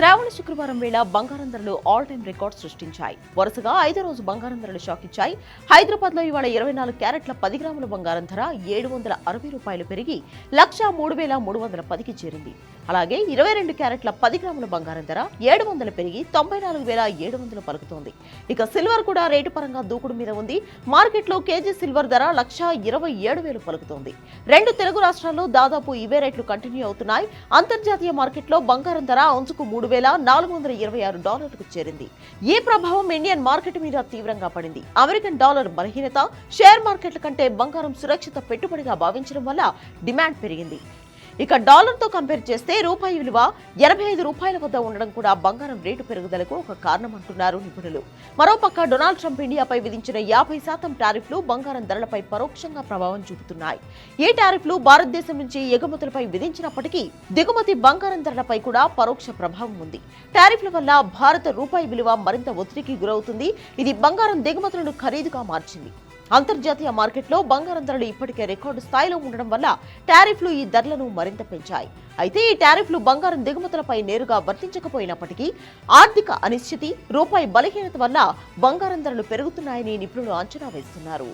శ్రావణ శుక్రవారం వేళ బంగారం ధరలు ఆల్ టైం రికార్డ్ సృష్టించాయి. వరుసగా ఐదో రోజు బంగారం ధరలు షాక్ ఇచ్చాయి. హైదరాబాద్లో ఇవాళ ఇరవై నాలుగు క్యారెట్ల పది గ్రాముల బంగారం ధర ఏడు వందల అరవై రూపాయలు పెరిగి లక్ష మూడు వేల మూడు వందల పదికి చేరింది. అలాగే ఇరవై రెండు క్యారెట్ల పది గ్రాముల బంగారం ధర ఏడు వందలు పెరిగి తొంభై నాలుగు వేల ఏడు వందలు పలుకుతోంది. ఇక సిల్వర్ కూడా రేటు పరంగా దూకుడు మీద ఉంది. మార్కెట్లో కేజీ సిల్వర్ ధర లక్ష ఇరవై ఏడు వేలు పలుకుతోంది. రెండు తెలుగు రాష్ట్రాల్లో దాదాపు ఇవే రేట్లు కంటిన్యూ అవుతున్నాయి. అంతర్జాతీయ మార్కెట్లో బంగారం ధర అంచుకు మూడు వేల నాలుగు వందల ఇరవై ఆరు డాలర్లకు చేరింది. ఈ ప్రభావం ఇండియన్ మార్కెట్ మీద తీవ్రంగా పడింది. అమెరికన్ డాలర్ బలహీనత షేర్ మార్కెట్ల కంటే బంగారం సురక్షిత పెట్టుబడిగా భావించడం వల్ల డిమాండ్ పెరిగింది. ఇక డాలర్తో కంపేర్ చేస్తే రూపాయి విలువ ఎనభై ఐదు రూపాయల వద్ద ఉండడం కూడా బంగారం రేటు పెరుగుదలకు ఒక కారణం అంటున్నారు నిపుణులు. మరోపక్క డొనాల్డ్ ట్రంప్ ఇండియాపై విధించిన యాభై శాతం టారిఫ్లు బంగారం ధరలపై పరోక్షంగా ప్రభావం చూపుతున్నాయి. ఈ టారిఫ్లు భారతదేశం నుంచి ఎగుమతులపై విధించినప్పటికీ దిగుమతి బంగారం ధరలపై కూడా పరోక్ష ప్రభావం ఉంది. టారిఫ్ల వల్ల భారత రూపాయి విలువ మరింత ఒత్తిడికి గురవుతుంది. ఇది బంగారం దిగుమతులను ఖరీదుగా మార్చింది. అంతర్జాతీయ మార్కెట్లో బంగారం ధరలు ఇప్పటికే రికార్డు స్థాయిలో ఉండడం వల్ల టారిఫ్లు ఈ ధరలను మరింత పెంచాయి. అయితే ఈ టారిఫ్లు బంగారం దిగుమతులపై నేరుగా వర్తించకపోయినప్పటికీ ఆర్థిక అనిశ్చితి రూపాయి బలహీనత వల్ల బంగారం ధరలు పెరుగుతున్నాయని నిపుణులు అంచనా వేస్తున్నారు.